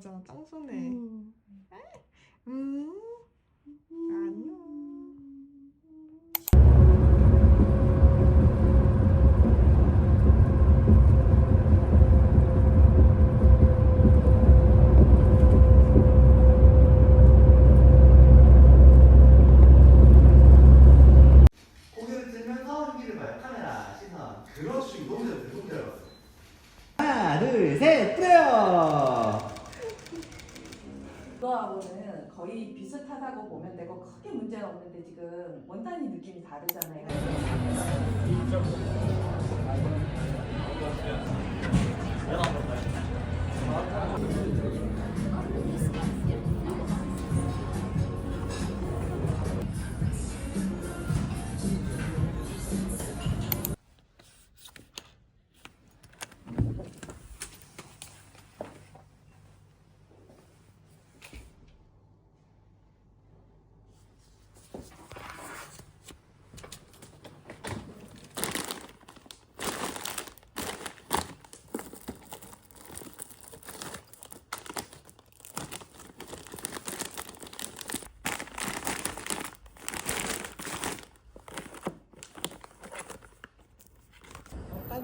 좋아. 맞아, 짱순해. 음. 음. 안녕. 고개를 들면서 휘기를 봐요. 카메라, 시선. 그렇지. 너무 잘 너무 잘 봤어. 하나, 둘, 셋, 뿌려! 그거하고는 거의 비슷하다고 보면 되고 크게 문제는 없는데 지금 원단이 느낌이 다르잖아요.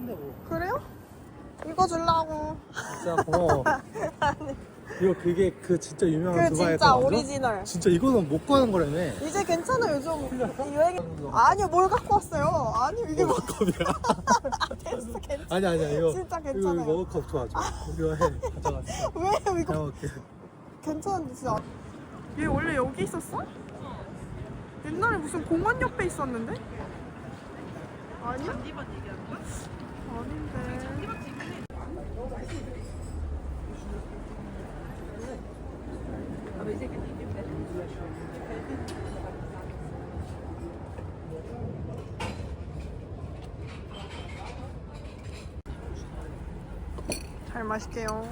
딴데 뭐 그래요? 이거 주려고. 진짜 고마워 이거 그게 그 진짜 유명한 그 두바이 진짜 거 맞아? 오리지널. 진짜 이거는 못 구하는 거라며 이제 괜찮아 요즘 유행. 아니요 뭘 갖고 왔어요? 아니요 이게 뭐 머컵이야 됐어 괜찮아. 아니 아니야 이거 진짜 이거 괜찮아요. 머컵 좋아 좋아 이거 해 가져갔어 왜요 이거 괜찮은데 진짜. 얘 원래 여기 있었어? 옛날에 무슨 공원 옆에 있었는데? 아니야? 잔디밭 얘기하는 거야? 잘 마실게요. 귀여워.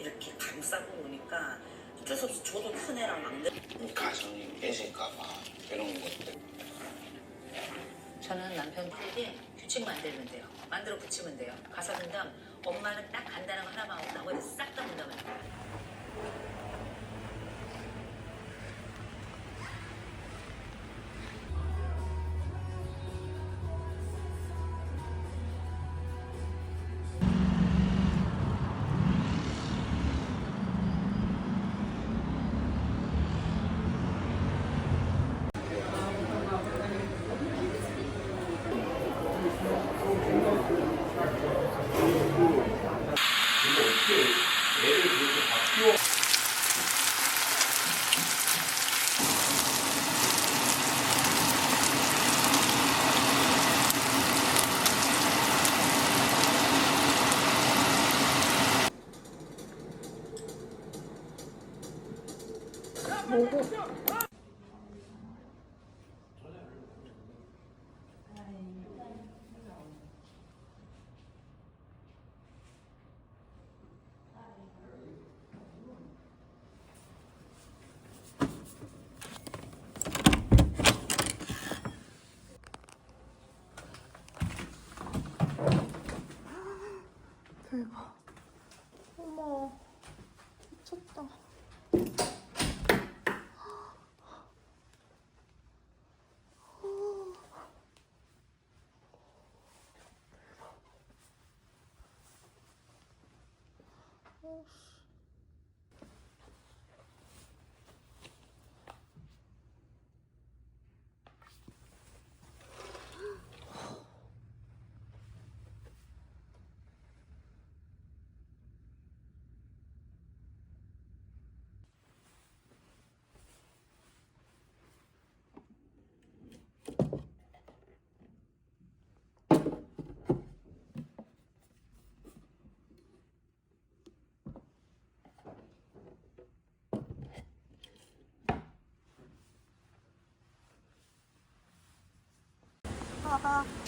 이렇게 감싸고 오니까 어쩔 수 없이 저도 큰 애랑 막내 가정이 깨질까봐 이런 것들. 저는 남편에게 규칙 만들면 돼요. 만들어 붙이면 돼요. 가사 분담 엄마는 딱 간단한 거 하나만 하고 나머지 싹 다 분담을 해요. 내일 그렇게 바뀌어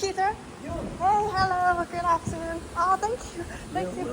Peter? Hey, hello, good afternoon. Oh, thank you, thank you.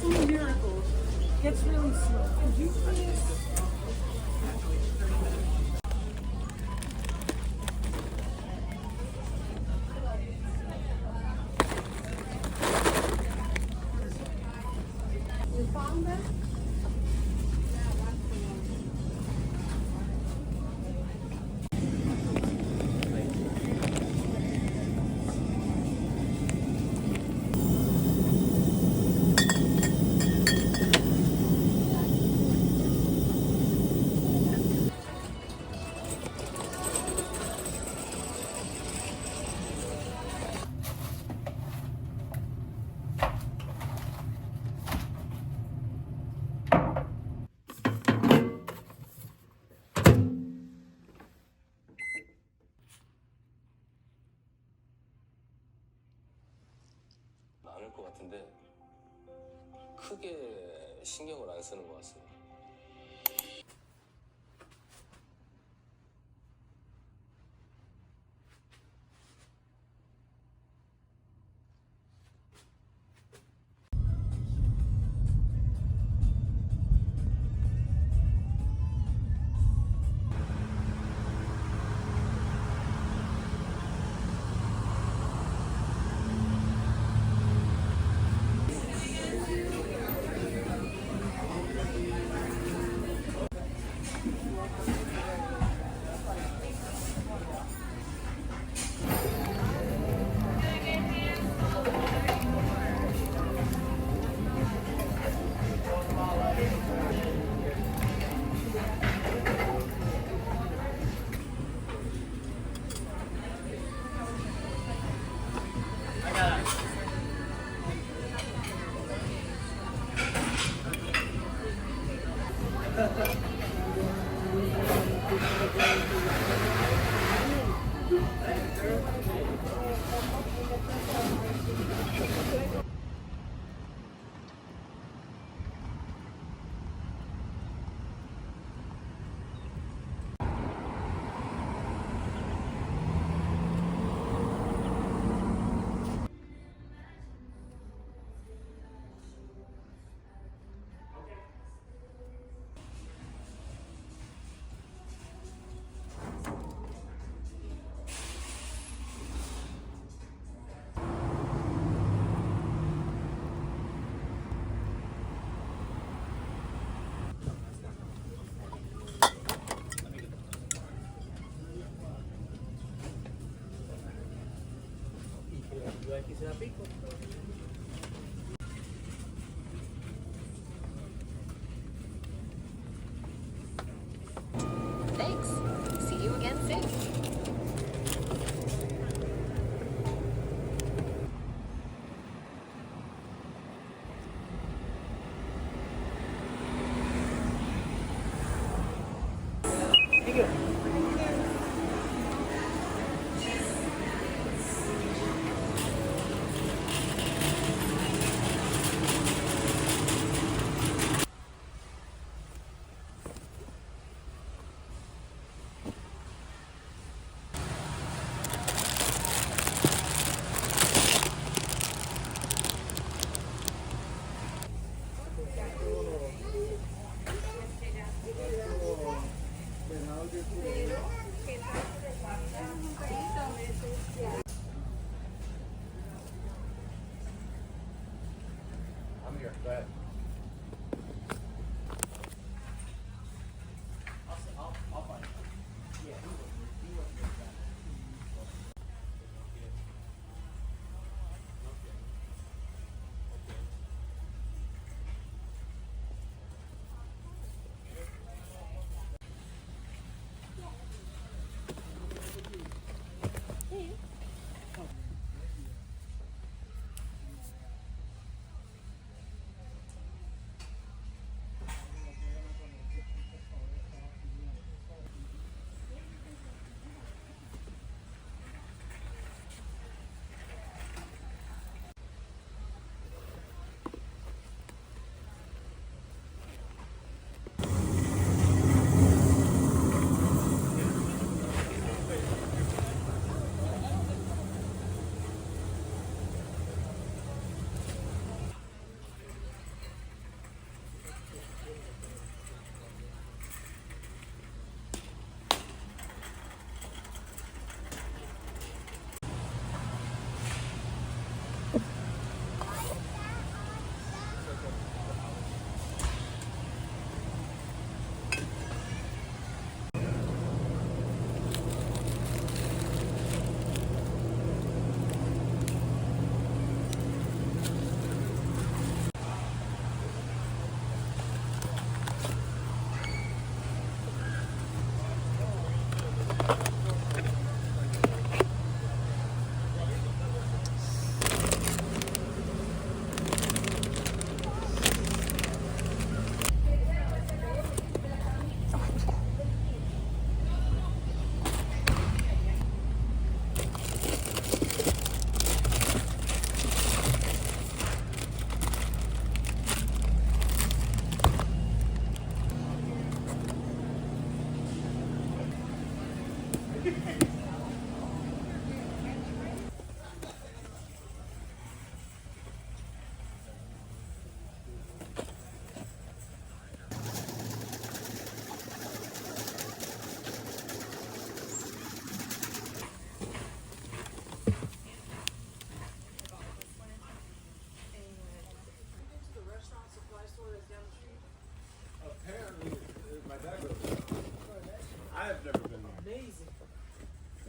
see miracles. It's really slow. Could you please? 것 같은데 크게 신경을 안 쓰는 것 같습니다. Aquí se da pico.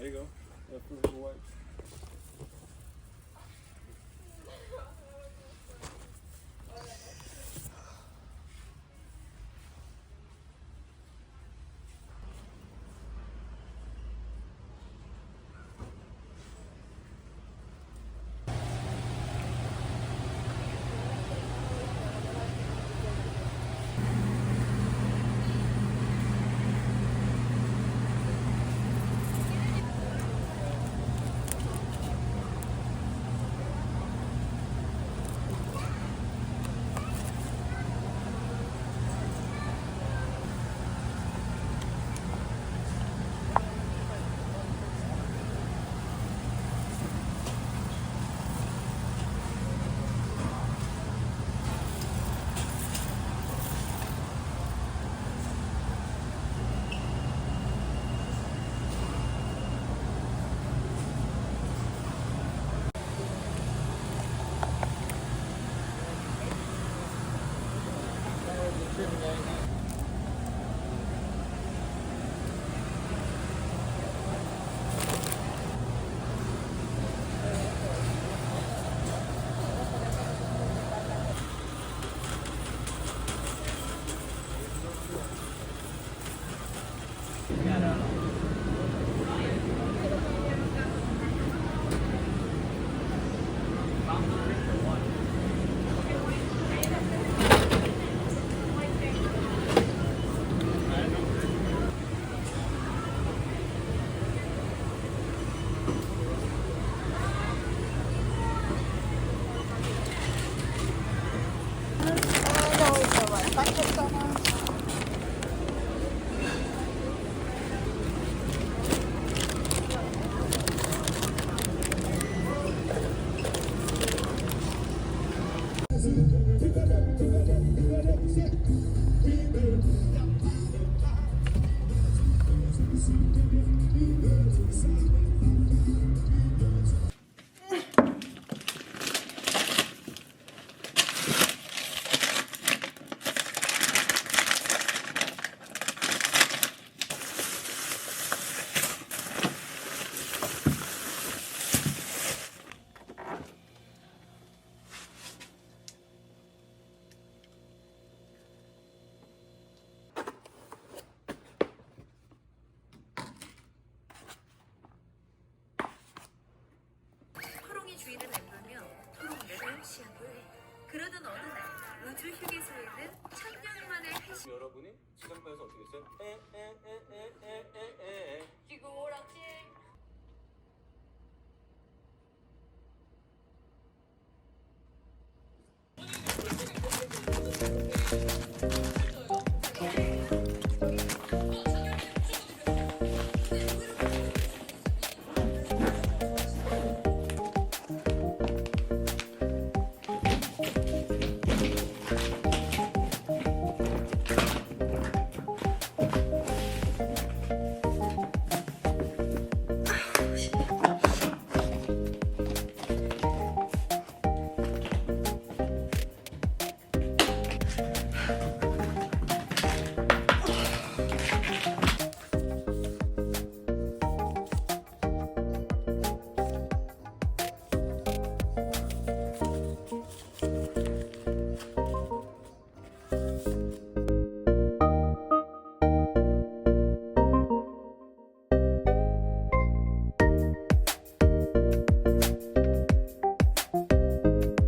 There you go.